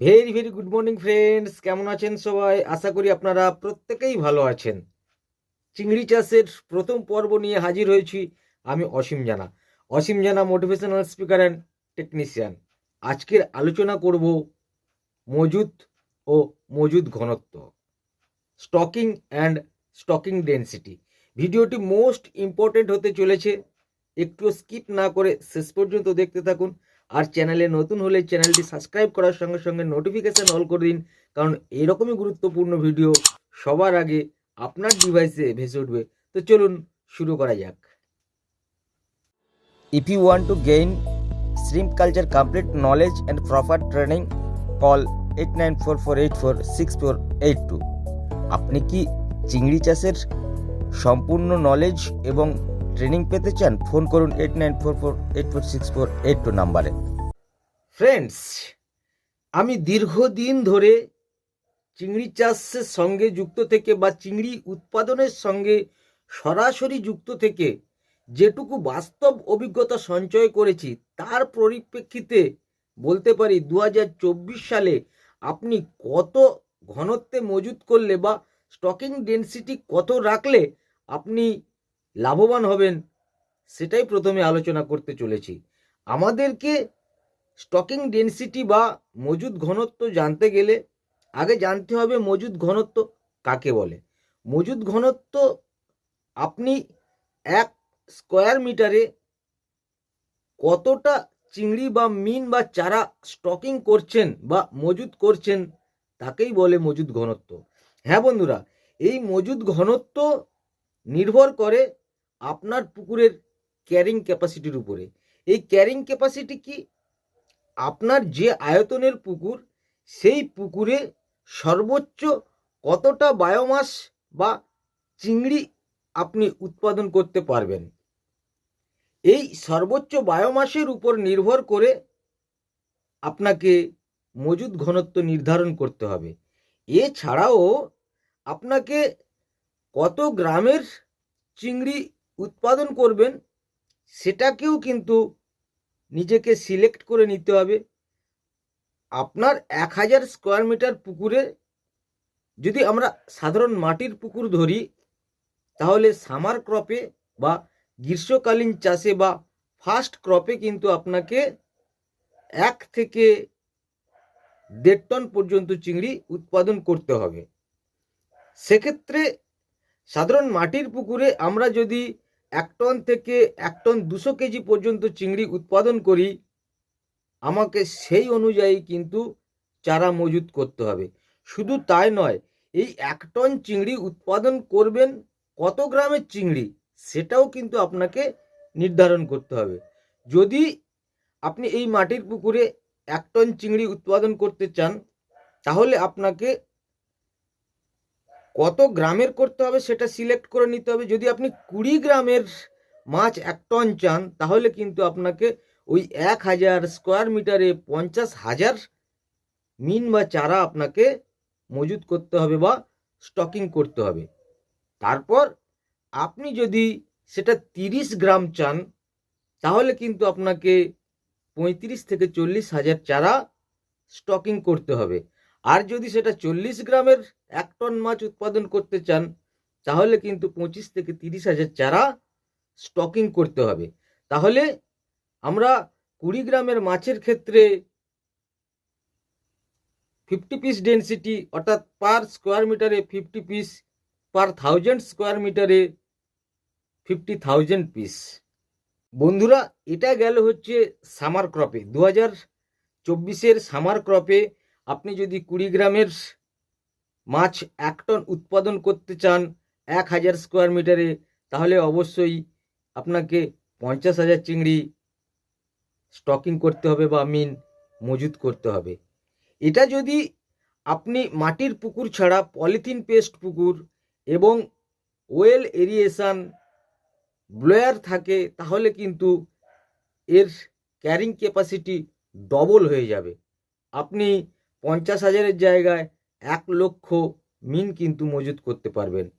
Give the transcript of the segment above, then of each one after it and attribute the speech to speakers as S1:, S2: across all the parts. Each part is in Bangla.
S1: Very very good morning friends কেমন আছেন সবাই? আশা করি আপনারা প্রত্যেকেই ভালো আছেন। চিংড়ি চাষের প্রথম পর্ব নিয়ে হাজির হয়েছি আমি অসীম জানা। অসীম জানা মোটিভেশনাল স্পিকার অ্যান্ড টেকনিশিয়ান আজকের আলোচনা করব মজুদ ও মজুদ ঘনত্ব। স্টকিং অ্যান্ড স্টকিং ডেন্সিটি ভিডিওটি মোস্ট ইম্পর্টেন্ট হতে চলেছে। একটু স্কিপ না করে শেষ পর্যন্ত দেখতে থাকুন। আর চ্যানেলে নতুন হলে চ্যানেলটি সাবস্ক্রাইব করার সঙ্গে সঙ্গে নোটিফিকেশান অল করে দিন। কারণ এরকমই গুরুত্বপূর্ণ ভিডিও সবার আগে আপনার ডিভাইসে ভেসে উঠবে। তো চলুন শুরু করা যাক। If you want to gain shrimp culture complete knowledge and proper training call eight nine four four eight four six four eight two আপনি কি চিংড়ি চাষের সম্পূর্ণ নলেজ এবং ট্রেনিং পেতে চান, ফোন করুন eight nine four four eight four six four eight two নাম্বারে। ফ্রেন্ডস আমি দীর্ঘদিন ধরে চিংড়ি চাষের সঙ্গে যুক্ত থেকে বা চিংড়ি উৎপাদনের সঙ্গে সরাসরি যুক্ত থেকে যেটুকু বাস্তব অভিজ্ঞতা সঞ্চয় করেছি, তার পরিপ্রেক্ষিতে বলতে পারি দু হাজার চব্বিশ সালে আপনি কত ঘনত্বে মজুত করলে বা স্টকিং ডেন্সিটি কত রাখলে আপনি লাভবান হবেন, সেটাই প্রথমে আলোচনা করতে চলেছি। আমাদেরকে স্টকিং ডেন্সিটি বা মজুদ ঘনত্ব জানতে গেলে আগে জানতে হবে মজুদ ঘনত্ব কাকে বলে। মজুদ ঘনত্ব আপনি এক স্কোয়ার মিটারে কতটা চিংড়ি বা মিন বা চারা স্টকিং করছেন বা মজুদ করছেন, তাকেই বলে মজুদ ঘনত্ব। হ্যাঁ বন্ধুরা, এই মজুদ ঘনত্ব নির্ভর করে আপনার পুকুরের ক্যারিং ক্যাপাসিটির উপরে। এই ক্যারিং ক্যাপাসিটি কি? আপনার যে আয়তনের পুকুর, সেই পুকুরে সর্বোচ্চ কতটা বায়োমাস বা চিংড়ি আপনি উৎপাদন করতে পারবেন? এই সর্বোচ্চ বায়োমাসের উপর নির্ভর করে আপনাকে মজুদ ঘনত্ব নির্ধারণ করতে হবে। এছাড়াও আপনাকে কত গ্রামের চিংড়ি উৎপাদন করবেন, সেটাকেও কিন্তু নিজেকে সিলেক্ট করে নিতে হবে। আপনার এক হাজার স্কোয়ার মিটার পুকুরে যদি আমরা সাধারণ মাটির পুকুর ধরি, তাহলে সামার ক্রপে বা গ্রীষ্মকালীন চাষে বা ফার্স্ট ক্রপে কিন্তু আপনাকে এক থেকে দেড় টন পর্যন্ত চিংড়ি উৎপাদন করতে হবে। সেক্ষেত্রে সাধারণ মাটির পুকুরে আমরা যদি এক টন থেকে এক টন দুশো কেজি পর্যন্ত চিংড়ি উৎপাদন করি, আমাকে সেই অনুযায়ী কিন্তু চারা মজুত করতে হবে। শুধু তাই নয়, এই এক টন চিংড়ি উৎপাদন করবেন কত গ্রামের চিংড়ি সেটাও কিন্তু আপনাকে নির্ধারণ করতে হবে। যদি আপনি এই মাটির পুকুরে এক টন চিংড়ি উৎপাদন করতে চান, তাহলে আপনাকে কত গ্রামের করতে হবে সেটা সিলেক্ট করে নিতে হবে। যদি আপনি কুড়ি গ্রামের মাছ এক টন চান, তাহলে কিন্তু আপনাকে ওই এক হাজার স্কোয়ার মিটারে পঞ্চাশ হাজার মিন বা চারা আপনাকে মজুত করতে হবে বা স্টকিং করতে হবে। তারপর আপনি যদি সেটা তিরিশ গ্রাম চান, তাহলে কিন্তু আপনাকে পঁয়ত্রিশ থেকে চল্লিশ হাজার চারা স্টকিং করতে হবে। আর যদি সেটা চল্লিশ গ্রামের এক টন মাছ উৎপাদন করতে চান, তাহলে কিন্তু পঁচিশ থেকে তিরিশ হাজার চারা স্টকিং করতে হবে। তাহলে আমরা কুড়ি গ্রামের মাছের ক্ষেত্রে ফিফটি পিস ডেন্সিটি অর্থাৎ পার স্কোয়ার মিটারে fifty piece per thousand square মিটারে ফিফটি থাউজেন্ড পিস বন্ধুরা, এটা গেল হচ্ছে সামার ক্রপে দু হাজার চব্বিশের সামার ক্রপে আপনি যদি কুড়ি গ্রামের মাছ এক টন উৎপাদন করতে চান এক হাজার স্কোয়ার মিটারে, তাহলে অবশ্যই আপনাকে পঞ্চাশ হাজার চিংড়ি স্টকিং করতে হবে বা মিন মজুত করতে হবে। এটা যদি আপনি মাটির পুকুর ছাড়া পলিথিন পেস্ট পুকুর এবং ওয়েল এরিয়েশন ব্লোয়ার থাকে, তাহলে কিন্তু এর ক্যারিং ক্যাপাসিটি ডবল হয়ে যাবে। আপনি পঞ্চাশ হাজারের জায়গায় এক লক্ষ মিন কিন্তু মজুত করতে পারবেন।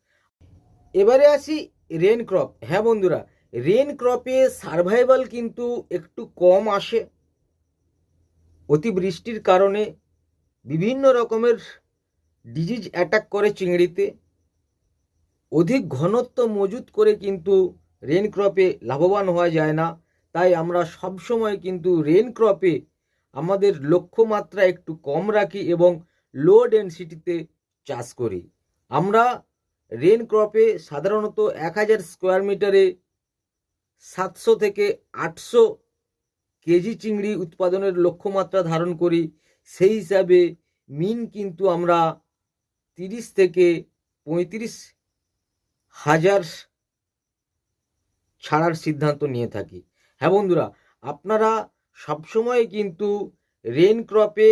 S1: এবারে আসি রেন ক্রপ হ্যাঁ বন্ধুরা রেন ক্রপে সার্ভাইভাল কিন্তু একটু কম আসে। অতিবৃষ্টির কারণে বিভিন্ন রকমের ডিজিজ অ্যাটাক করে চিংড়িতে। অধিক ঘনত্ব মজুত করে কিন্তু রেন ক্রপে লাভবান হওয়া যায় না। তাই আমরা সবসময় কিন্তু রেন ক্রপে আমাদের লক্ষ্যমাত্রা একটু কম রাখি এবং লো ডেন্সিটিতে চাষ করি। আমরা রেন ক্রপে সাধারণত এক হাজার স্কোয়ার মিটারে সাতশো থেকে আটশো কেজি চিংড়ি উৎপাদনের লক্ষ্যমাত্রা ধারণ করি। সেই হিসাবে মিন কিন্তু আমরা তিরিশ থেকে পঁয়ত্রিশ হাজার ছাড়ার সিদ্ধান্ত নিয়ে থাকি। হ্যাঁ বন্ধুরা, আপনারা সবসময় কিন্তু রেন ক্রপে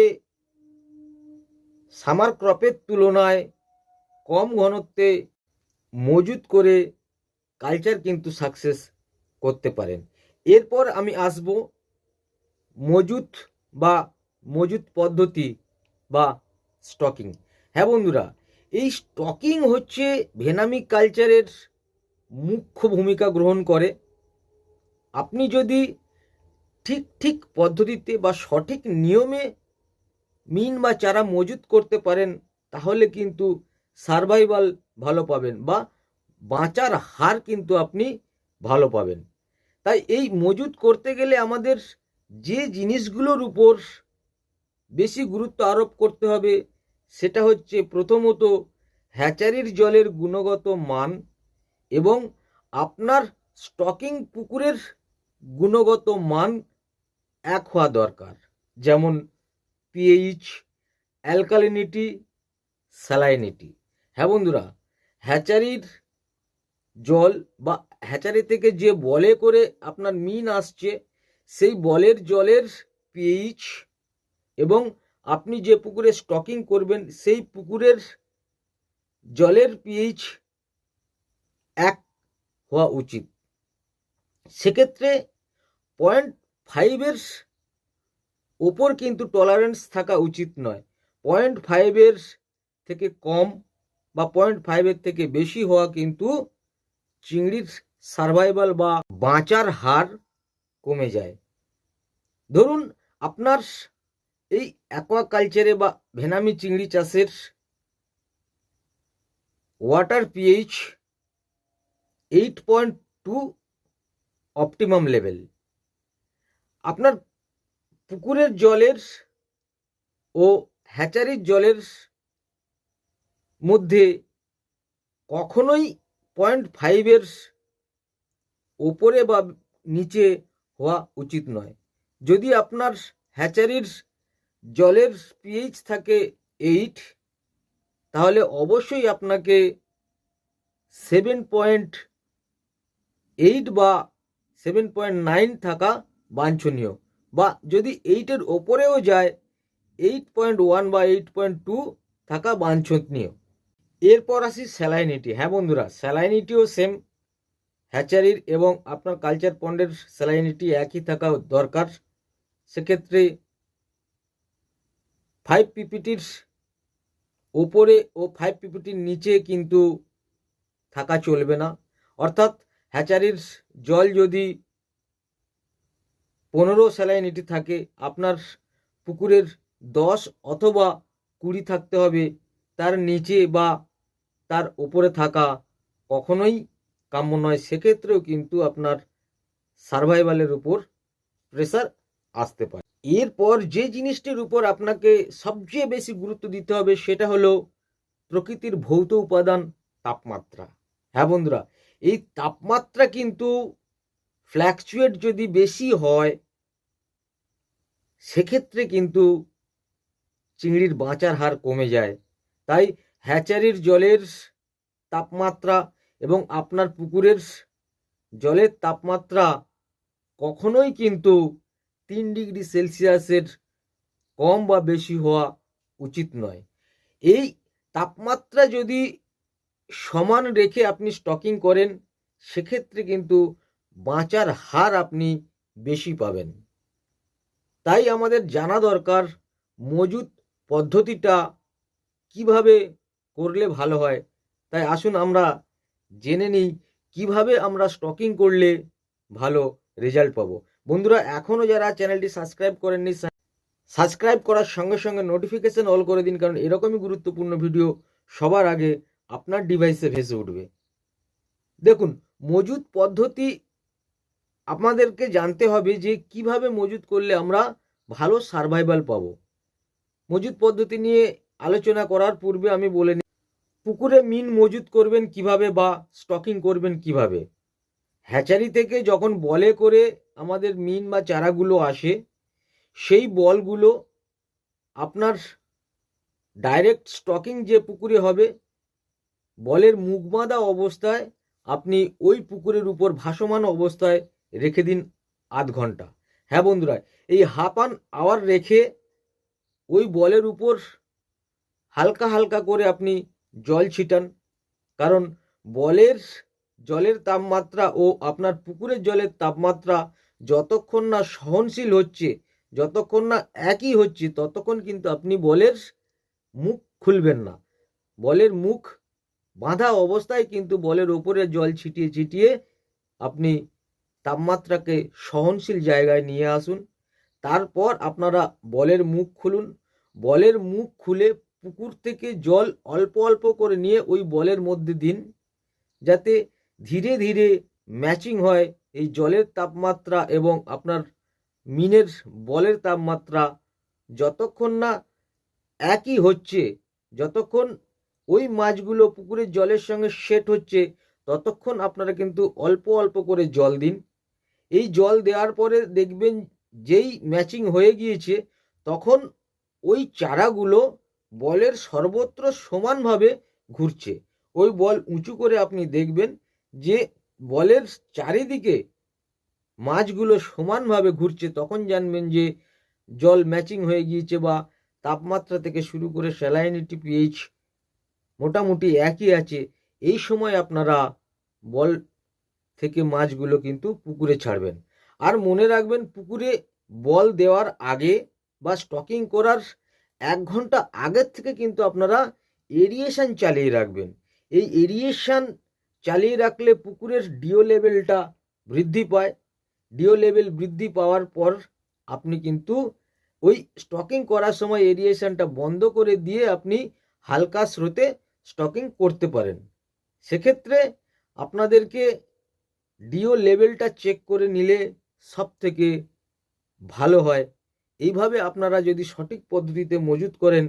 S1: সামার ক্রপের তুলনায় কম ঘনত্বে মজুত করে কালচার কিন্তু সাকসেস করতে পারেন। এরপর আমি আসব মজুত বা মজুত পদ্ধতি বা স্টকিং হ্যাঁ বন্ধুরা, এই স্টকিং হচ্ছে ভেনামিক কালচারের মুখ্য ভূমিকা গ্রহণ করে। আপনি যদি ঠিক ঠিক পদ্ধতিতে বা সঠিক নিয়মে মিন বা চারা মজুত করতে পারেন, তাহলে কিন্তু সার্ভাইভাল ভালো পাবেন বা বাঁচার হার কিন্তু আপনি ভালো পাবেন। তাই এই মজুত করতে গেলে আমাদের যে জিনিসগুলোর উপর বেশি গুরুত্ব আরোপ করতে হবে, সেটা হচ্ছে প্রথমত হ্যাচারির জলের গুণগত মান এবং আপনার স্টকিং পুকুরের গুণগত মান এক হওয়া দরকার। যেমন পিএইচ অ্যালকালিনিটি স্যালাইনিটি হ্যাঁ বন্ধুরা, হ্যাচারির জল বা হ্যাচারি থেকে যে বলে করে আপনার মিন আসছে, সেই বলের জলের পিএইচ এবং আপনি যে পুকুরে স্টকিং করবেন, সেই পুকুরের জলের পিএইচ এক হওয়া উচিত। সেক্ষেত্রে পয়েন্ট ফাইভের ওপর কিন্তু টলারেন্স থাকা উচিত নয়। পয়েন্ট ফাইভের থেকে কম বা পয়েন্ট ফাইভের থেকে বেশি হওয়া কিন্তু চিংড়ির সার্ভাইভাল বা বাঁচার হার কমে যায়। ধরুন আপনার এই অ্যাকোয়াকালচারে বা ভেনামি চিংড়ি চাষের water pH eight point two optimum level আপনার পুকুরের জলের ও হ্যাচারির জলের মধ্যে কখনোই পয়েন্ট ফাইভের ওপরে বা নিচে হওয়া উচিত নয়। যদি আপনার হ্যাচারির জলের পিএইচ থাকে এইট তাহলে অবশ্যই আপনাকে সেভেন পয়েন্ট এইট বা সেভেন পয়েন্ট নাইন থাকা বাঞ্ছনীয়। বা যদি এইটের ওপরেও যায় এইট পয়েন্ট ওয়ান বা এইট পয়েন্ট টু থাকা বাঞ্ছনীয়। এরপর আসি স্যালাইনিটি হ্যাঁ বন্ধুরা স্যালাইনিটিও সেম হ্যাচারির এবং আপনার কালচার পন্ডের স্যালাইনিটি একই থাকা দরকার। সেক্ষেত্রে ফাইভ পিপিটির ওপরে ও ফাইভ পিপিটির নিচে কিন্তু থাকা চলবে না। অর্থাৎ হ্যাচারির জল যদি পনেরো স্যালাইনিটি থাকে, আপনার পুকুরের দশ অথবা কুড়ি থাকতে হবে, তার নিচে বা তার উপরে থাকা কখনোই কাম্য নয়। সেক্ষেত্রেও কিন্তু আপনার সার্ভাইভালের উপর প্রেসার আসতে পারে। এরপর যে জিনিসটির উপর আপনাকে সবচেয়ে বেশি গুরুত্ব দিতে হবে, সেটা হলো প্রকৃতির ভৌত উপাদান তাপমাত্রা। হ্যাঁ বন্ধুরা, এই তাপমাত্রা কিন্তু ফ্ল্যাকচুয়েট যদি বেশি হয় সেক্ষেত্রে কিন্তু চিংড়ির বাঁচার হার কমে যায়। তাই হ্যাচারির জলের তাপমাত্রা এবং আপনার পুকুরের জলের তাপমাত্রা কখনোই কিন্তু তিন ডিগ্রি সেলসিয়াসের কম বা বেশি হওয়া উচিত নয়। এই তাপমাত্রা যদি সমান রেখে আপনি স্টকিং করেন, সেক্ষেত্রে কিন্তু বাঁচার হার আপনি বেশি পাবেন। তাই আমাদের জানা দরকার মজুত পদ্ধতিটা কীভাবে করলে ভালো হয়। তাই আসুন আমরা জেনে নিই কীভাবে আমরা স্টকিং করলে ভালো রেজাল্ট পাবো। বন্ধুরা এখনও যারা চ্যানেলটি সাবস্ক্রাইব করেননি সাবস্ক্রাইব করার সঙ্গে সঙ্গে নোটিফিকেশন অল করে দিন, কারণ এরকমই গুরুত্বপূর্ণ ভিডিও সবার আগে আপনার ডিভাইসে ভেসে উঠবে। দেখুন মজুদ পদ্ধতি আপনাদেরকে জানতে হবে যে কীভাবে মজুদ করলে আমরা ভালো সার্ভাইভাল পাবো। মজুদ পদ্ধতি নিয়ে আলোচনা করার পূর্বে আমি বলে নিই পুকুরে মিন মজুদ করবেন কীভাবে বা স্টকিং করবেন কীভাবে? হ্যাচারি থেকে যখন বলে করে আমাদের মিন বা চারাগুলো আসে, সেই বলগুলো আপনার ডাইরেক্ট স্টকিং যে পুকুরে হবে, বলের মুখ বাঁধা অবস্থায় আপনি ওই পুকুরের উপর ভাসমান অবস্থায় রেখে দিন আধ ঘণ্টা। হ্যাঁ বন্ধুরা, এই হাফ অ্যান আওয়ার রেখে ওই বলের উপর হালকা হালকা করে আপনি জল ছিটান। কারণ বলের জলের তাপমাত্রা ও আপনার পুকুরের জলের তাপমাত্রা যতক্ষণ না সহনশীল হচ্ছে, যতক্ষণ না একই হচ্ছে, ততক্ষণ কিন্তু আপনি বলের মুখ খুলবেন না। বলের মুখ বাঁধা অবস্থায় কিন্তু বলের ওপরে জল ছিটিয়ে ছিটিয়ে আপনি তাপমাত্রাকে সহনশীল জায়গায় নিয়ে আসুন। তারপর আপনারা বলের মুখ খুলুন। বলের মুখ খুলে পুকুর থেকে জল অল্প অল্প করে নিয়ে ওই বলের মধ্যে দিন, যাতে ধীরে ধীরে ম্যাচিং হয় এই জলের তাপমাত্রা এবং আপনার মিনের বলের তাপমাত্রা। যতক্ষণ না একই হচ্ছে, যতক্ষণ ওই মাছগুলো পুকুরের জলের সঙ্গে সেট হচ্ছে, ততক্ষণ আপনারা কিন্তু অল্প অল্প করে জল দিন। এই জল দেওয়ার পরে দেখবেন যেই ম্যাচিং হয়ে গিয়েছে, তখন ওই চারাগুলো বলের সর্বত্র সমানভাবে ঘুরছে। ওই বল উঁচু করে আপনি দেখবেন যে বলের চারিদিকে মাছগুলো সমানভাবে ঘুরছে। তখন জানবেন যে জল ম্যাচিং হয়ে গিয়েছে বা তাপমাত্রা থেকে শুরু করে স্যালাইনিটি পিএইচ মোটামুটি একই আছে। এই সময় আপনারা বল থেকে মাছগুলো কিন্তু পুকুরে ছাড়বেন। আর মনে রাখবেন, পুকুরে বল দেওয়ার আগে বা স্টকিং করার এক ঘণ্টা আগের থেকে কিন্তু আপনারা এরিয়েশান চালিয়ে রাখবেন। এই এরিয়েশান চালিয়ে রাখলে পুকুরের ডিও লেভেলটা বৃদ্ধি পায়। ডিও লেভেল বৃদ্ধি পাওয়ার পর আপনি কিন্তু ওই স্টকিং করার সময় এরিয়েশানটা বন্ধ করে দিয়ে আপনি হালকা স্রোতে স্টকিং করতে পারেন। সেক্ষেত্রে আপনাদেরকে ডিও লেভেলটা চেক করে নিলে সব থেকে ভালো হয়। এইভাবে আপনারা যদি সঠিক পদ্ধতিতে মজুত করেন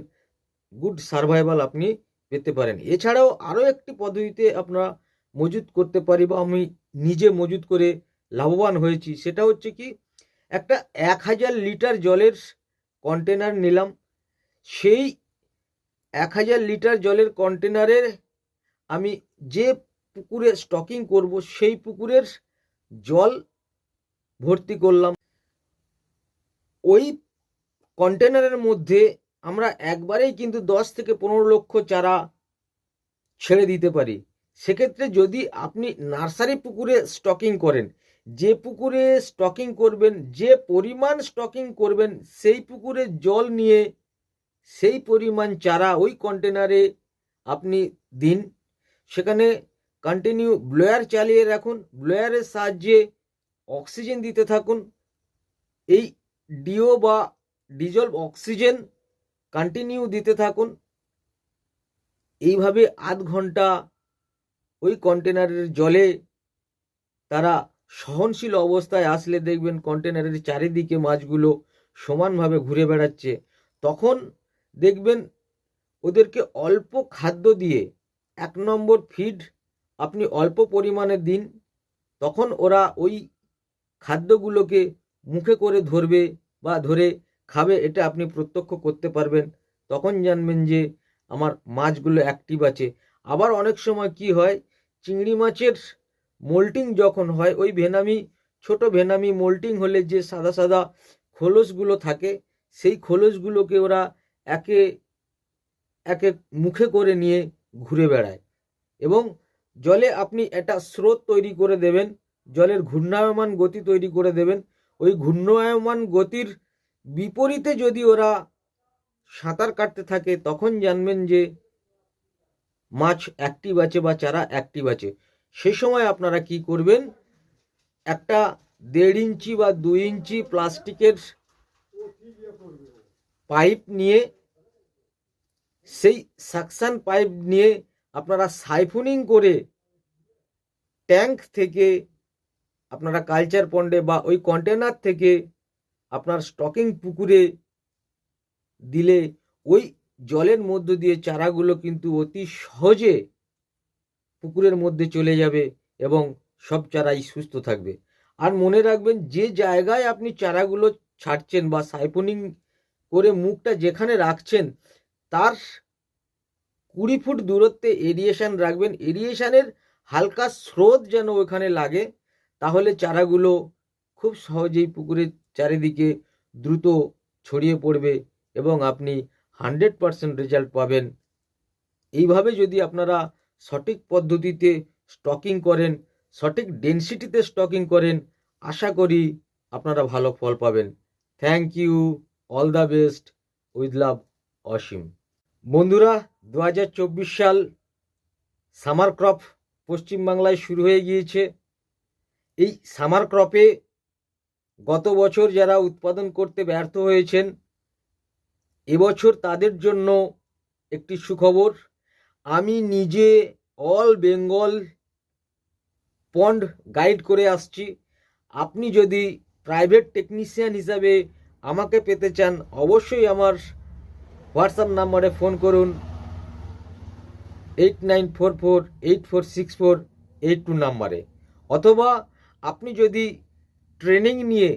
S1: গুড সার্ভাইভাল আপনি পেতে পারেন। এছাড়াও আরও একটি পদ্ধতিতে আপনারা মজুত করতে পারি বা আমি নিজে মজুত করে লাভবান হয়েছি, সেটা হচ্ছে কি, একটা এক হাজার লিটার জলের কন্টেনার নিলাম। সেই এক হাজার লিটার জলের কন্টেনারের আমি যে পুকুরে স্টকিং করব, সেই পুকুরের জল ভর্তি করলাম। ওই কন্টেনারের মধ্যে আমরা একবারেই কিন্তু দশ থেকে পনেরো লক্ষ চারা ছেড়ে দিতে পারি। সেক্ষেত্রে যদি আপনি নার্সারি পুকুরে স্টকিং করেন, যে পুকুরে স্টকিং করবেন, যে পরিমাণ স্টকিং করবেন, সেই পুকুরে জল নিয়ে সেই পরিমাণ চারা ওই কন্টেনারে আপনি দিন। সেখানে কন্টিনিউ ব্লোয়ার চালিয়ে রাখুন ব্লোয়ারের সাহায্যে অক্সিজেন দিতে থাকুন। এই ডিও বা ডিজলভ অক্সিজেন কন্টিনিউ দিতে থাকুন। এইভাবে আধ ঘণ্টা ওই কন্টেনারের জলে তারা সহনশীল অবস্থায় আসলে দেখবেন কন্টেনারের চারিদিকে মাছগুলো সমানভাবে ঘুরে বেড়াচ্ছে। তখন দেখবেন ওদেরকে অল্প খাদ্য দিয়ে এক নম্বর ফিড আপনি অল্প পরিমাণে দিন, তখন ওরা ওই খাদ্যগুলোকে মুখে করে ধরবে বা ধরে খাবে, এটা আপনি প্রত্যক্ষ করতে পারবেন। তখন জানবেন যে আমার মাছগুলো অ্যাক্টিভ আছে। আবার অনেক সময় কি হয়, চিংড়ি মাছের মোল্টিং যখন হয়, ওই ভেনামি, ছোট ভেনামি মোল্টিং হলে যে সাদা সাদা খোলসগুলো থাকে, সেই খোলসগুলোকে ওরা একে একে মুখে করে নিয়ে ঘুরে বেড়ায়। এবং জলে আপনি একটা স্রোত তৈরি করে দেবেন, জলের ঘূর্ণায়মান গতি তৈরি করে দেবেন। ওই ঘূর্ণায়মান গতির বিপরীতে যদি ওরা সাঁতার কাটতে থাকে, তখন জানবেন যে মাছ অ্যাক্টিভ আছে বা চারা অ্যাক্টিভ আছে। সে সময় আপনারা কি করবেন, একটা দেড় ইঞ্চি বা দুই ইঞ্চি প্লাস্টিকের পাইপ নিয়ে, সেই সাকশন পাইপ নিয়ে আপনারা সাইফুনিং করে ট্যাঙ্ক থেকে আপনারা কালচার পন্ডে বা ওই কন্টেনার থেকে আপনার স্টকিং পুকুরে দিলে ওই জলের মধ্য দিয়ে চারাগুলো কিন্তু অতি সহজে পুকুরের মধ্যে চলে যাবে এবং সব চারাই সুস্থ থাকবে। আর মনে রাখবেন, যে জায়গায় আপনি চারাগুলো ছাড়ছেন বা সাইপনিং করে মুখটা যেখানে রাখছেন, তার কুড়ি ফুট দূরত্বে এরিয়েশান রাখবেন। এরিয়েশানের হালকা স্রোত যেন ওখানে লাগে, তাহলে চারাগুলো খুব সহজেই পুকুরের চারিদিকে দ্রুত ছড়িয়ে পড়বে এবং আপনি হান্ড্রেড পারসেন্ট রেজাল্ট পাবেন। এইভাবে যদি আপনারা সঠিক পদ্ধতিতে স্টকিং করেন, সঠিক ডেনসিটিতে স্টকিং করেন, আশা করি আপনারা ভালো ফল পাবেন। Thank you, all the best, with love, Ashim. বন্ধুরা দু হাজার চব্বিশ সাল সামার ক্রপ পশ্চিমবাংলায় শুরু হয়ে গিয়েছে। এই সামার ক্রপে গত বছর যারা উৎপাদন করতে ব্যর্থ হয়েছেন এবছর তাদের জন্য একটি সুখবর, আমি নিজে অল বেঙ্গল পন্ড গাইড করে আসছি। আপনি যদি প্রাইভেট টেকনিশিয়ান হিসাবে আমাকে পেতে চান, অবশ্যই আমার হোয়াটসঅ্যাপ নাম্বারে ফোন করুন। Eight nine four four, eight four six four, eight two নাম্বারে। অথবা আপনি যদি ট্রেনিং নিয়ে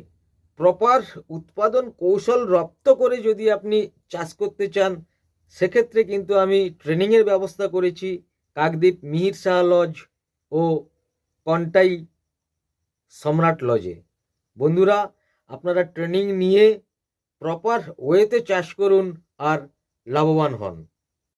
S1: প্রপার উৎপাদন কৌশল রপ্ত করে যদি আপনি চাষ করতে চান, সেক্ষেত্রে কিন্তু আমি ট্রেনিংয়ের ব্যবস্থা করেছি। কাকদ্বীপ মিহির শাহ লজ ও কন্টাই সম্রাট লজে। বন্ধুরা, আপনারা ট্রেনিং নিয়ে প্রপার ওয়েতে চাষ করুন। আর লাভবান হন।